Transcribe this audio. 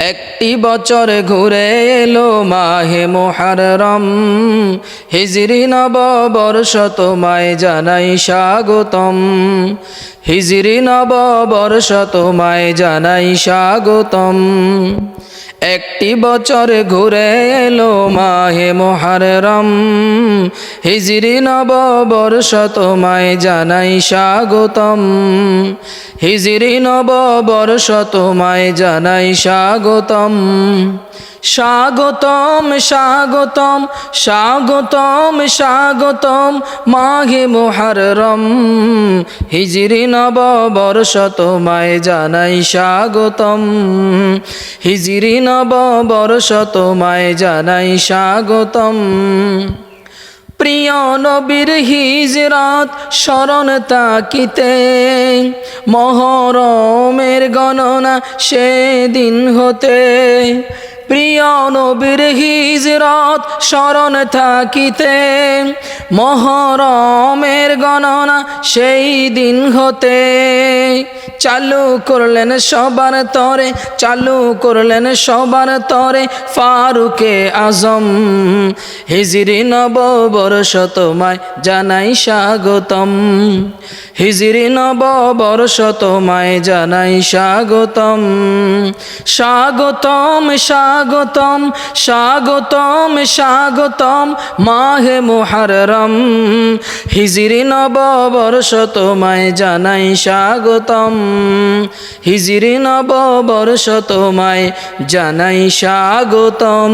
একটি বছর ঘুরে এলো মাহে মোহারম হিজরি নব বর্ষ তোমায় জানাই স্বাগতম। হিজরি নব বর্ষ তোমায় জানাই স্বাগতম। একটি বছর ঘুরে এলো মাহে মোহাররম। হিজরি নব বর্ষ তোমায় জানাই স্বাগতম। হিজরি নব বর্ষ তোমায় জানাই স্বাগতম। স্বাগতম স্বাগতম স্বাগতম স্বাগতম মাঘে মোহাররম। হিজরি নব বর্ষ তোমায় জানাই স্বাগতম। হিজরি নব বর্ষ তোমায় জানাই স্বাগতম। প্রিয় নবীর হিজরাত স্মরণ তাকিতে মহরমের গণনা সেদিন হতে। প্রিয় নবীর হিজরত স্মরণ থাকিতে, মহরমের গণনা সেই দিন হতে। চালু করলেন সবার তরে, চালু করলেন সবার তরে ফারুকে আজম। হিজরি নব বর্ষ তোমায় জানাই স্বাগতম। হিজরি নব বর্ষ তোমায় জানাই স্বাগতম। স্বাগতম স্বাগতম স্বাগতম স্বাগতম মাহে মুহাররম। হিজরি নব বর্ষ তোমায় জানাই স্বাগতম। হিজরি নব বর্ষ তোমায় জানাই স্বাগতম।